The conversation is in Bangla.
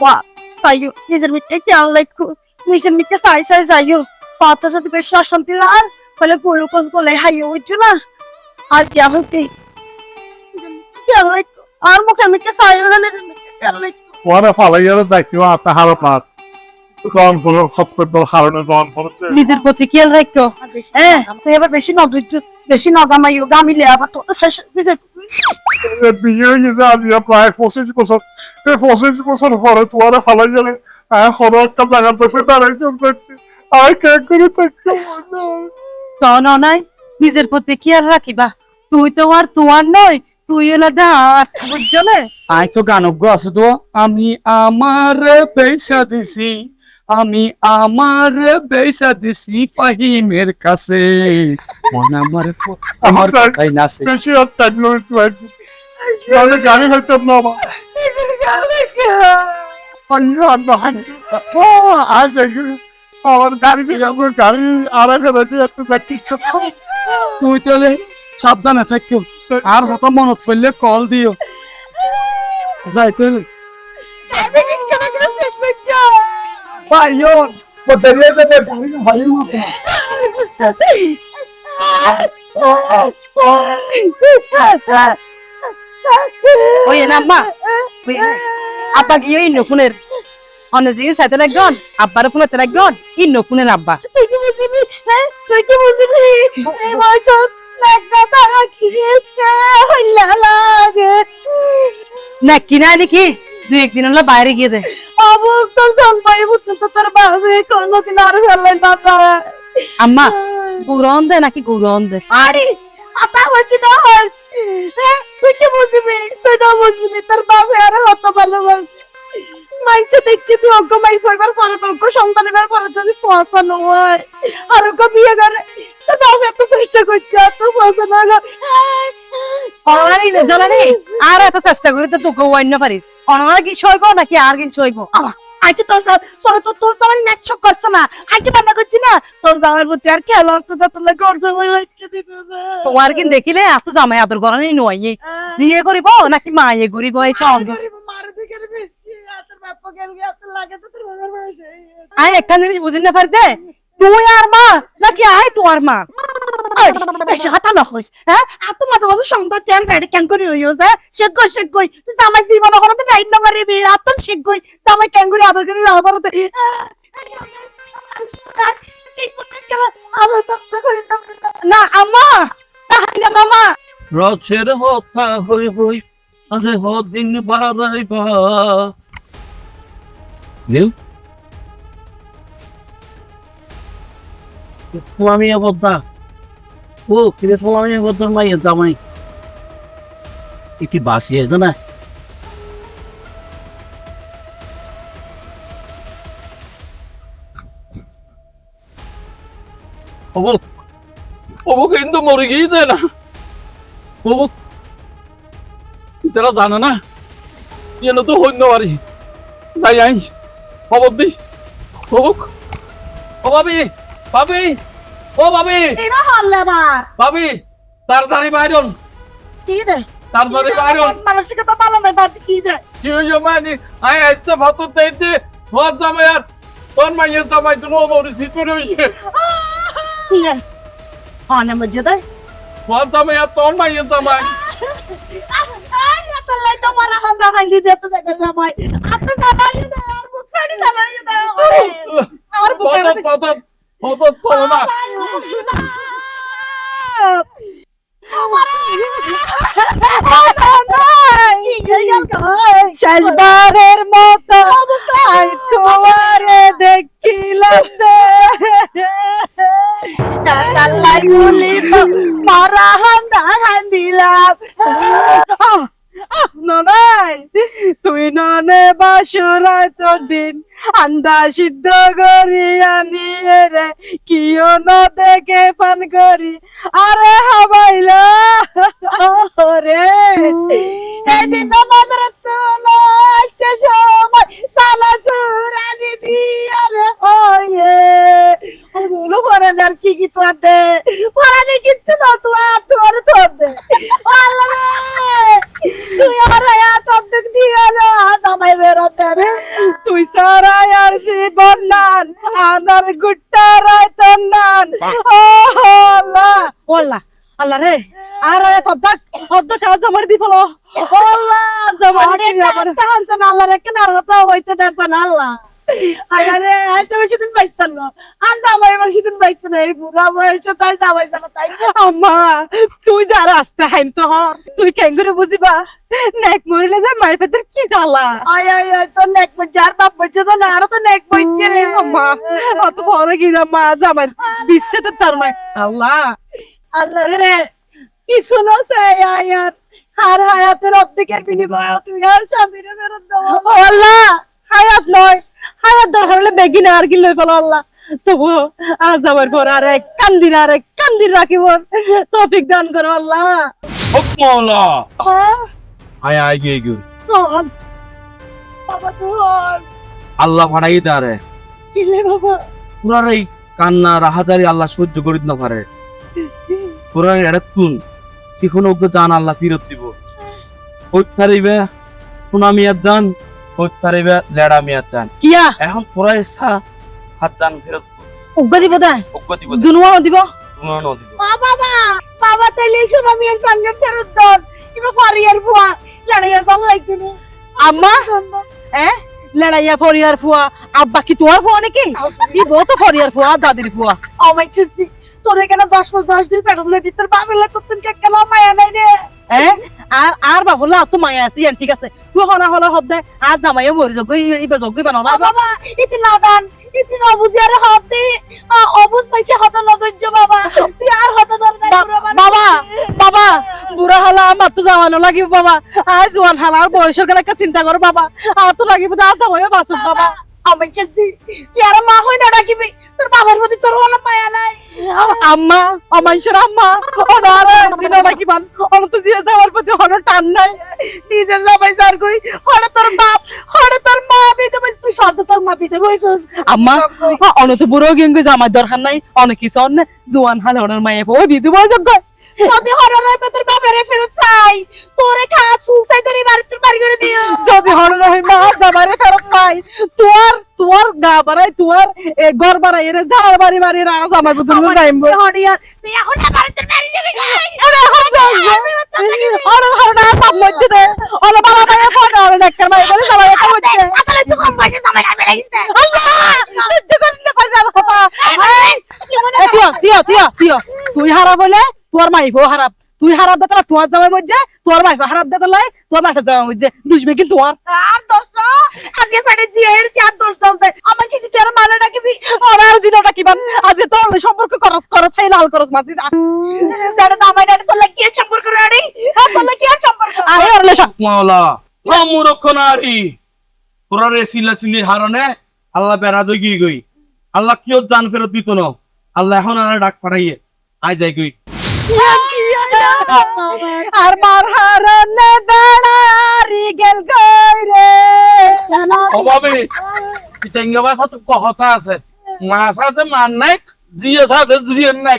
বা তাইও নিজের মিটকে খেয়াল রাখো নিজের মিটকে সাই সাই যাইও পাতা যদি বেশি অশান্তি আর ফলে পুরো কোন কোলে হাইয়ে উঠছো না। আর কি হতে খেয়াল রাখো আর মুখে মিটকে সাই না নিজের মিটকে খেয়াল রাখো ওরা ফালাইয়ার দায়িত্ব আতা হারত না তখন কোনো খপ্পর কারণে তখন কোনো নিজের প্রতি খেয়াল রাখো হ্যাঁ তুই এবার বেশি নদুচ্ছ বেশি নগামাইও গামিলে আবার তো শেষ নিজের বিয়ে হয়ে আমি প্রায় পঁচিশ বছর। পঁচিশ বছর পরে তোমার ফালাই গেলে এখন একটা জায়গা থেকে দাঁড়াই চলতে আর কে করে থাকতে শোন নাই নিজের প্রতি খেয়াল রাখিবা? তুই তো আর তোমার নয় তুই এলা দাঁড় বুঝছ না আই তো গানজ্ঞ আছে তো। আমি আমার পয়সা দিছি আমি আমার পয়সা দিছি ফাহিমের কাছে। মন আমার আমার কথাই নাচে বেশি তাহলে গাড়ি হয়তো না আমার অন্য আজ আমার গাড়ি আমার গাড়ি এক হাজার একটু প্র্যাকটিস তুই তাহলে সাবধানে থাকিও আর হত মনত পড়লে কল দিও যাই তাহলে ভাইয়ন ও দেরিয়ে দেবে ভাই মতো ওই না আম্মা আব্বা গিয়ে ইন্ন অনেক জিনিস সাথে রাখবেন আব্বার ফোনে রাখবেন ইন্ন ফোনের আব্বা তুই কি বুঝবি তুই কি বুঝবি এই বছর না কিনা নাকি দুই একদিন হলো বাইরে গিয়ে বাবে কোনদিন আর ফেললেন না আম্মা গুরন দে নাকি গুরন দে আরে আতা হচ্ছে না হচ্ছে তুই কি বুঝবি? তুই না বুঝবি তোর বাবা আর হত ভালোবাসি। মাইছে দেখতে তুই অজ্ঞ মাইছে এবার পরে অজ্ঞ সন্তান এবার পরে যদি পৌঁছানো হয়। আর অজ্ঞ বিয়ে করে তো বাবা এত চেষ্টা করছে আর তো পৌঁছানো অনারি না জানানি আর এত চেষ্টা করি তো তোকে না পারিস। অনারা কি সইব নাকি আর কি সইব? আইকে তোর তোর তোর তোর তো আমার নেক্সট করছে না। আইকে বান্না করছি না? তোর জামার প্রতি আর খেয়াল আছে না তোর লাগে দিবে তোমার কি দেখিলে এত জামাই আদর করা নেই নয়। জিয়ে করিব নাকি মায়ে করিব এই সঙ্গে? আই একটা জিনিস বুঝি না পারতে তুই আর মা নাকি আই তোমার মা? আই, বেশি হাতা না হইস হ্যাঁ আর তো মাঝে মাঝে সন্ধ্যা চেয়ার গাড়ি ক্যাং করে হইও হ্যাঁ শেখ গই শেখ গই তুই জামাই জীবন করতে রাইট না মারিবি আর তো শেখ গই জামাই ক্যাং করে আদর করে রাখবার না আম্মা! না মামা! রথের হতা হই হই আছে হদিন বাড়াই বা। আমি বদ্দা ও কিরে আমি বদ্দার মাই দামাই একটি বাসি আছে না অবুক অবুক কিন্তু মরে গিয়েছে না অবুক তারা জানে না যেন তো হইতে পারি তাই আই খবর দি অবুক ও ভাবি। এরা হল্লে মা। ভাবি তাড়াতাড়ি বাইরন। কি দে? তাড়াতাড়ি বাইরন। মানসিকতা ভালো নাই বাজি কি দে? কি হইছে মানে আই আসতে ভাত দিতে তোর জামাই আর তোর মাইয়ের জামাই তো মরি সিতুরে হইছে। কি দে? হনে মজে দে। তোর জামাই আর তোর মাইয়ের জামাই। আই এত লাই তো মারা হান্দা দে তো দেখা জামাই। আত জামাই দে আর জামাই কত কত না শেষবারের মতো তোমারে দেখিলাম তো মারা হান্দা হান্দিলাম। ননাই তুই ননে বাসুরায় তোর দিন। আন্দা সিদ্ধ করি আনি রে কিও ন দেখে পান করি। আরে হাবাইলা। রে এদিন তো বাজারে তোলা সময় সালা সুরানি দিয়া রে আরে বলো পরে আর কি কি তোর দে? পরানি কিচ্ছু না তোমার তোমার তোর দে। আল্লাহ তুই আর দামাই বেরোতে রে তুই সারাই আর জীবন নান আমার গুট্টা রায় তোর নান ও আল্লাহ আল্লাহ আল্লাহ রে। আর অর্ধেক অর্ধেক কাজ আমার দি ফলো আল্লাহ জমানি আমার হানছেন আল্লাহ রে কেন আর হইতে দেন আল্লাহ। আরে আজ তো বেশি দিন বাইতাম না। আর জামাই বেশি দিন বাইতে না এই বুড়া বয়সে তাই জামাই জানা তাই আম্মা তুই যা রাস্তা হাইন তো হর তুই কেন করে বুঝিবা? নেক মরিলে যে মাই পেটের কি জ্বালা? আয় আয় আয় তো নেক যার বাপ বইছে তো না আর তো নেক বইছে আম্মা অত বড় কি মা জামাই বিশ্বতে তার নাই। আল্লাহ। আল্লাহ রে। কি শুনো সে আয়ার আর হায়াতের অর্ধেকের বিনিময়ে তুমি আর স্বামীর ফেরত আল্লাহ হায়াত নয়। হায়াত দরকার হলে বেগি না আর কি লই ফেলো আল্লাহ? তবু আজ আমার পর আর এক কান্দির আর এক কান্দির রাখিব তৌফিক দান করো আল্লাহ। হক মাওলা। হ্যাঁ? আয় আয় গিয়ে গিয়ে। বাবা তোর। আল্লাহ ফাড়াই দারে কিলে বাবা? পুরার এই কান্না রাহাজারি আল্লাহ সহ্য করিত না পারে। পুরার এটা তুন কিখন ওকে জান আল্লাহ ফিরত দিব। হইতারিবে সোনা মিয়ার জান। লেড়া কিয়া? এখন পুরা এসা হাত জান ফেরত উগ্গ দিব দিব মা বাবা বাবা তাইলে শোনো আমি এর সঙ্গে ফেরত দন কিবা ফরিয়ার ফুয়া লড়াইয়া সব লাগছিল আম্মা? হ্যাঁ লড়াইয়া ফরিয়ার ফুয়া আব্বা কি তোমার ফুয়া নাকি? কি বউ তো ফরিয়ার ফুয়া দাদির ফুয়া আমায় চুসি তোর এখানে দশ মাস দশ দিন পেটলে দিতে বাবেলা করতেন কে কেন মায়া নাই রে? হ্যাঁ আর আর বাবুলা তো মায়া আছে ঠিক আছে। তুই হনা হলা হদ দে আর জামাইও মরি যোগ্য ইবে যোগ্য বানাও বাবা ইতি নাদান ইতি নবুজি আর হদ দে। অবুজ পাইছে হত বাবা। তুই আর হত দরকার বাবা বাবা বুড়া হলা আমার তো জামানো লাগিব বাবা। আর জোয়ান হালার বয়সের কেন চিন্তা করো বাবা। আর তো লাগিব না জামাইও বাসুন বাবা আমি চাচ্ছি তুই আর মা হই না ডাকিবি তোর বাবার প্রতি তোর মায়া নাই আম্মা অমাইশের আম্মা ওনার জিনা তো জিয়া যাওয়ার প্রতি হলো টান নাই নিজের জামাই যার কই হরে তোর বাপ হরে তোর মা বিতে তুই তোর মা বিতে আম্মা অনত বুড়ো গেঙ্গে জামাই দরকার নাই অনেক কিছু অন্য জোয়ান হালে ওনার মায়ে ওই বিধু বয় যোগ্য যদি হরর হয় তোর বাবারে ফেরত তোরে খা করে বাড়ি তোর বাড়ি করে দিও। যদি হয় মা জামারে ফেরত তোর তোর গা বাড়াই তোর এ ঘর বাড়াই এর ঝাড় বাড়ি বাড়ি বুঝুন যাইম তুই এখন বাড়ি তোর বাড়ি যাবি আরে এখন যাই হরর আর পাপ অল বালা ফোন আর মায়ে বলে জামাই এটা তো কম জামাই আল্লাহ! পারি না কথা। তুই হারাপ হলে তোর মাইফও হারাপ তুই হারাপ দেতলা তোমার জামাই মধ্যে তোর মাইফ হারাপ দেতলাই তোর মাইফের জামাই মধ্যে দুষবে কিন্তু তোমার আর দোষ না আজকে পেটে জিয়ের চার দোষ দোষ দেয় আমার কিছু তোর মালে ডাকিবি আর আর দিন ডাকিবান আজকে তোর সম্পর্ক করস করে থাই লাল করস মাঝি জামাই ডাকি তোর কি সম্পর্ক রাড়ি তোর কি সম্পর্ক? আরে ওরলে সব মাওলা নারী। এই সিলা সিলির হারনে আল্লাহ গই গই। আল্লাহ কিয় জান ফেরত দিত না। আল্লাহ এখন আর ডাক পাঠাইয়ে আই যাই গই। আর মার হারনে বেড়ারি গেল গইরে অভাবে চিটাঙ্গা ভাষা কথা আছে। মা আছে মান নাই জিয়ে সাথে জিয়ে নাই